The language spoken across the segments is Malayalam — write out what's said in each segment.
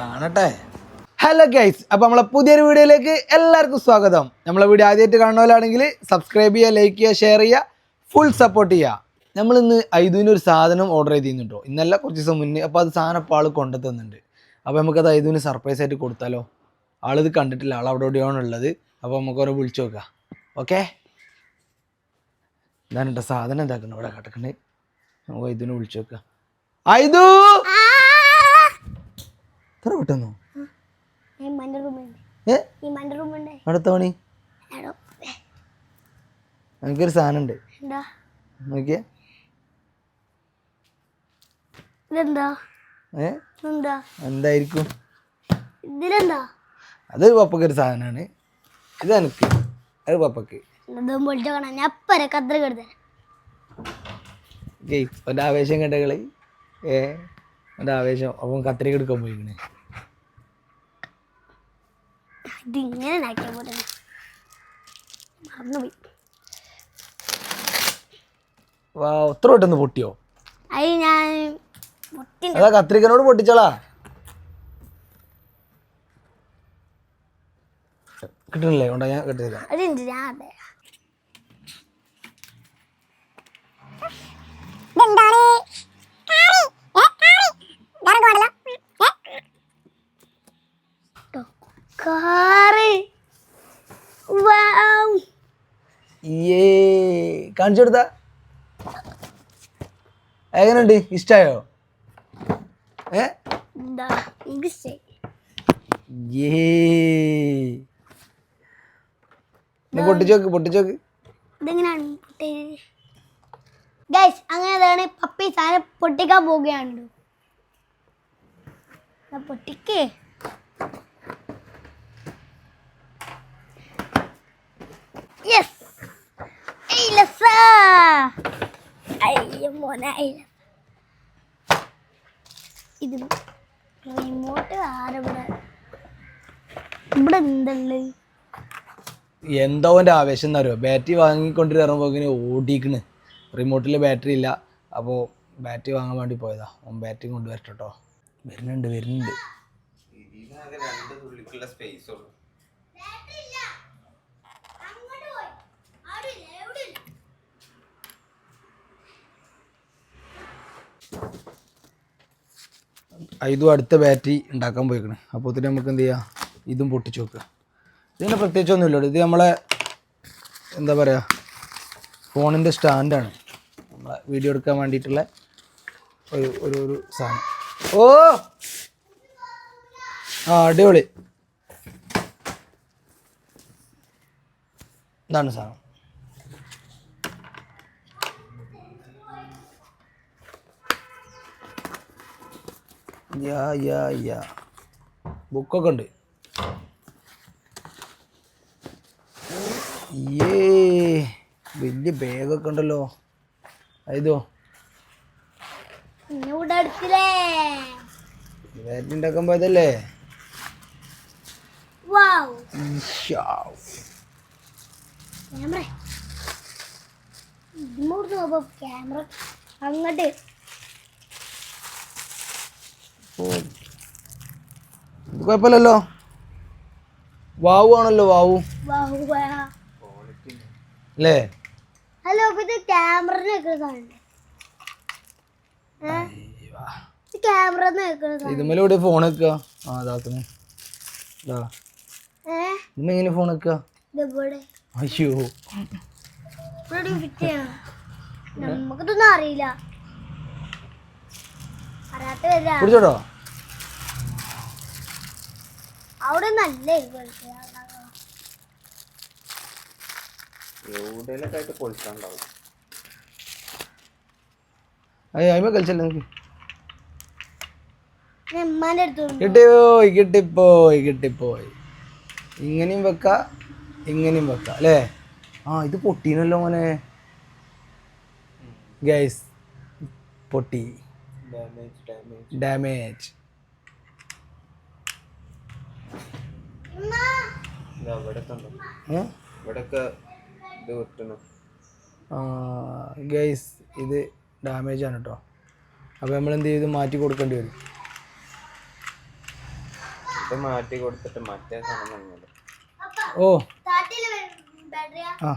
കാണട്ടെ. ഹലോ ഗൈസ് അപ്പോൾ നമ്മളെ പുതിയൊരു വീഡിയോയിലേക്ക് എല്ലാവർക്കും സ്വാഗതം. നമ്മളെ വീഡിയോ ആദ്യമായിട്ട് കാണുന്നവരാണെങ്കിൽ സബ്സ്ക്രൈബ് ചെയ്യുക ലൈക്ക് ചെയ്യുക ഷെയർ ചെയ്യുക ഫുൾ സപ്പോർട്ട് ചെയ്യുക. നമ്മൾ ഇന്ന് ഐദുവിന് ഒരു സാധനം ഓർഡർ ചെയ്തിരുന്നുണ്ടോ ഇന്നല്ല കുറച്ച് ദിവസം മുന്നേ. അപ്പോൾ അത് സാധനം ഇപ്പോൾ ആൾ കൊണ്ടുതന്നുണ്ട് അപ്പൊ നമുക്കത് ഐദുവിന് സർപ്രൈസ് ആയിട്ട് കൊടുത്താലോ? ആളിത് കണ്ടിട്ടില്ല ആൾ അവിടെ എവിടെയാണ് ഉള്ളത് അപ്പോൾ നമുക്ക് ഓരോ വിളിച്ചു നോക്കാം. ഓക്കെ എന്താണ് എന്റെ സാധനം. എന്താക്കണം ഇവിടെ കിടക്കണേ നമുക്ക് ഐദുവിനെ വിളിച്ചു നോക്കാം. ഐദു! എത്ര പെട്ടെന്നോ? അടുത്ത പണി? എനിക്കൊരു സാധനം ഉണ്ട്. നോക്കിയേ. എന്തായിരിക്കും? അത് പപ്പക്കൊരു സാധനമാണ്. ഇത് എനിക്ക്. അത് പപ്പയ്ക്ക്. ഇതും പൊളിച്ചു കാണാൻ ഞാൻ അപ്പരെ കത്ര കെടുത്തേ ആവേശം കണ്ടകൾ ഏ എന്റെ ആവേശം. അവൻ കത്രിക എടുക്കാൻ പോയിക്കണേ. ഇതിങ്ങനെ നാക്കിയാൽ പോലെ മറന്നുപോയി. വാ പെട്ടെന്ന് പൊട്ടിയോ? അത് ഞാൻ അതാ കത്രികനോട് പൊട്ടിച്ചോളാ. കിട്ടണില്ലേ? ഉണ്ടോ? ഞാൻ കിട്ടില്ല ഞാൻ അതെ കാറ് വൗ. ഏ കാണിച്ചു കൊടുത്താ എങ്ങനെയുണ്ട്? ഇഷ്ടായോ? ഏ? നീ പൊട്ടിച്ചോക്ക് പൊട്ടിച്ചോക്ക്. ഗൈസ് അങ്ങനെ പപ്പി സാധനം പൊട്ടിക്കാൻ പോവുകയാണ്. പൊട്ടിക്കേ. യെസ്. ഇത് റിമോട്ട് ആരവിടെ ഇവിടെ. എന്തല്ലേ എന്തോ എന്റെ ആവേശം എന്നറിയോ ബാറ്ററി വാങ്ങിക്കൊണ്ടിരുന്നപ്പോൾ ഇങ്ങനെ ഓടിക്കണ് റിമോട്ടിൽ ബാറ്ററി ഇല്ല. അപ്പോൾ ബാറ്ററി വാങ്ങാൻ വേണ്ടി പോയതാ. ഓൻ ബാറ്ററി കൊണ്ടുവരട്ടോ വരുന്നുണ്ട് വരുന്നുണ്ട്. സ്പേസ് വരുന്നുണ്ട് ഇതും അടുത്ത ബാറ്ററി ഉണ്ടാക്കാൻ പോയിക്കണ്. അപ്പോൾ തന്നെ നമുക്ക് എന്ത് ചെയ്യാം? ഇതും പൊട്ടിച്ച് നോക്കുക. ഇതിന് പ്രത്യേകിച്ചൊന്നുമില്ല ഇത് നമ്മളെ എന്താ പറയുക ഫോണിന്റെ സ്റ്റാൻഡാണ്. നമ്മളെ വീഡിയോ എടുക്കാൻ വേണ്ടിയിട്ടുള്ള ഒരു ഒരു ഒരു സാധനം. ഓ! ആ അടിപൊളി. ഇതാണ് സാധനം. യാ യാ യാ. ബുക്കൊക്കെ ഉണ്ട്. ഏ വലിയ ബാഗൊക്കെ ഉണ്ടല്ലോ. അതോ ബാറ്ററി ഉണ്ടാക്കാൻ പോയതല്ലേ. ക്യാമറ. അങ്ങോട്ട്. ഇത് കുഴപ്പമില്ലല്ലോ? വാവു. ആണല്ലോ വാവു. അല്ലേ? ഹലോ ഇത് ക്യാമറ ഫോൺ വെക്കുക ആ ഫോൺ വെക്കുക അയ്യോ. നമുക്കിതൊന്നും അറിയില്ല. പിടിച്ചോട്ടോ അവിടെ നല്ല അയ്യോ അയ്മ കളിച്ചല്ലേ നമുക്ക് ഉമ്മാന്റെ അടുത്ത് കൊണ്ട് കിട്ടിപ്പോയി കിട്ടിപ്പോയി കിട്ടിപ്പോയി. ഇങ്ങനെയും വെക്ക ഇങ്ങനെയും വെക്ക അല്ലേ? ആ ഇത് പൊട്ടീനല്ലോ മോനെ. ഗൈസ് പൊട്ടി. ഡാമേജ് ഉമ്മ, ഏ ഇവിടൊക്കെ ഇത് കിട്ടണം ഗൈസ് ഇത് ഡാമേജ് ആണ് കേട്ടോ അപ്പോൾ നമ്മൾ എന്ത് ചെയ്ത്? മാറ്റി കൊടുക്കേണ്ടി വരും. ഇത് മാറ്റി കൊടുത്തിട്ട് മറ്റേ സാധനം ഓ. ആ.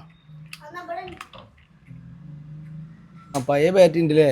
പഴയ ബാറ്ററി ഉണ്ട് അല്ലേ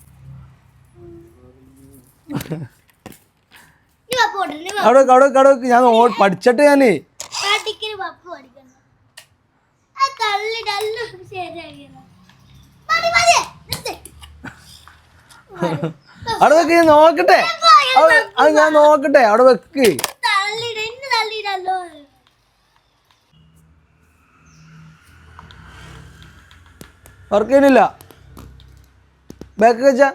അവിടെ അവിടെ അവിടെ. ഞാൻ പഠിച്ചിട്ട് ഞാൻ. അവിടെ വെക്ക് ഞാൻ നോക്കട്ടെ. അത് ഞാൻ നോക്കട്ടെ. അവിടെ വെക്ക്. വർക്ക് ചെയ്യുന്നില്ല. ബാക്ക് വെച്ചാ.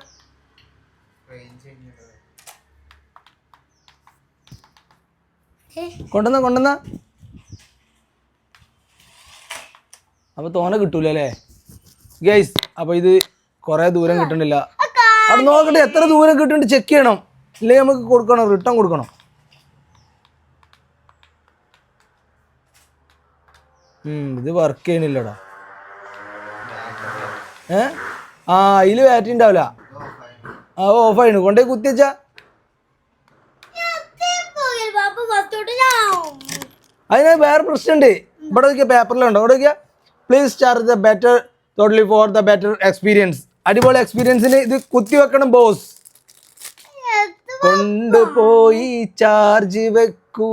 കൊണ്ടുവന്ന കൊണ്ടുവന്ന. അപ്പൊ തോനെ കിട്ടൂല അല്ലേ ഗൈസ് അപ്പൊ ഇത് കുറെ ദൂരം കിട്ടണില്ല. അവിടെ നോക്കട്ടെ എത്ര ദൂരം കിട്ടുന്നുണ്ട് ചെക്ക് ചെയ്യണം. ഇല്ലെങ്കിൽ നമുക്ക് കൊടുക്കണം റിട്ടേൺ കൊടുക്കണം? ഇത് വർക്ക് ചെയ്യണില്ലടാ ഏ? ആ അതിൽ ബാറ്ററി ഉണ്ടാവില്ല. ആ ഓഫായിരുന്നു കൊണ്ടുപോയി കുത്തിവെച്ചാ? പപ്പ പത്തോട്ട് ഞാൻ അതിന് വേറെ പ്രശ്നമുണ്ട്. ഇവിടെ നോക്കിയ പേപ്പറിലുണ്ടോ ഇവിടെ നോക്കിയാൽ please charge the better totally for the better experience അടിപൊളി എക്സ്പീരിയൻസിന് ഇത് കുത്തി വെക്കണം ബോസ് കൊണ്ടുപോയി ചാർജ് വെക്കൂ.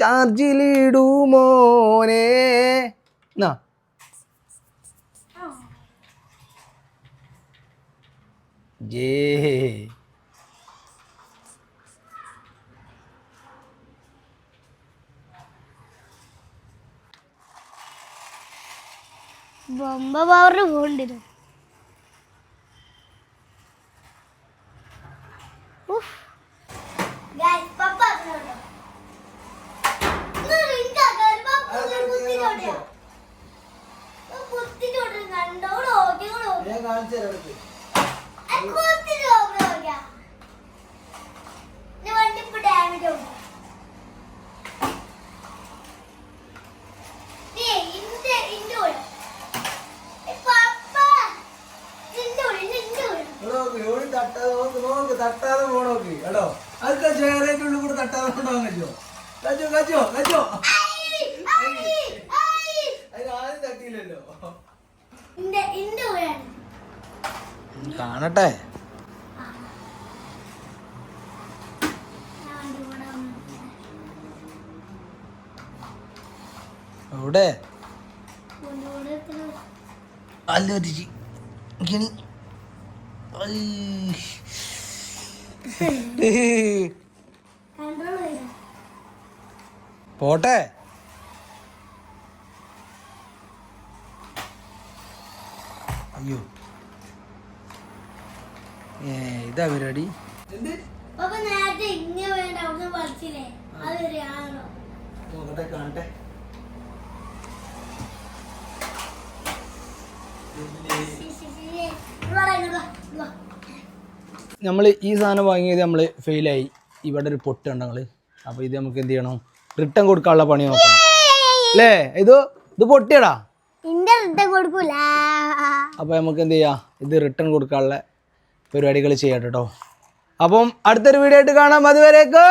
ചാർജിലിടൂ മോനെ. എന്നാ ജേ. ബൊമ്പ പവറിന് പോകണ്ടിരും വണ്ടി ഇപ്പൊ ഡാമേജ് ആവും ദേ, ഇന്റെ ഇന്റെ ഉള്ളിൽ. ഏ, പപ്പ, ഇന്റെ ഉള്ളിൽ, ഇന്റെ ഉള്ളിൽ. തട്ടാതെ പോണോക്ക് കേട്ടോ അതൊക്കെ ചേരേക്കുള്ളിൽ കൂടെ തട്ടാതെ കൊണ്ടുപോകാൻ പറ്റുമോ കച്ചോ കച്ചോ കച്ചോ ഐ, ഐ, ഐ. അതിന് ആരും തട്ടിയില്ലല്ലോ. കാണട്ടെ. എവിടെ. അല്ല പറ്റിച്ച് ഗണി ചെയ്തോ. പോട്ടെ. അയ്യോ. ഏ ഇതാ പരിപാടി. നോക്കട്ടെ കാണട്ടെ. നമ്മൾ ഈ സാധനം വാങ്ങിയത് നമ്മൾ ഫെയിലായി ഇവിടെ ഒരു പൊട്ട് ഉണ്ട് അപ്പൊ അപ്പോൾ ഇത് നമുക്ക് എന്ത് ചെയ്യണം? റിട്ടേൺ കൊടുക്കാനുള്ള പണി നോക്കണം. അല്ലേ? ഇത് ഇത് പൊട്ടിയടാ. കൊടുക്കൂല. അപ്പോൾ നമുക്ക് എന്ത് ചെയ്യാം? ഇത് റിട്ടേൺ കൊടുക്കാനുള്ള പരിപാടികൾ ചെയ്യാം കേട്ടോ. അപ്പം അടുത്തൊരു വീഡിയോ ആയിട്ട് കാണാം. അതുവരേക്കും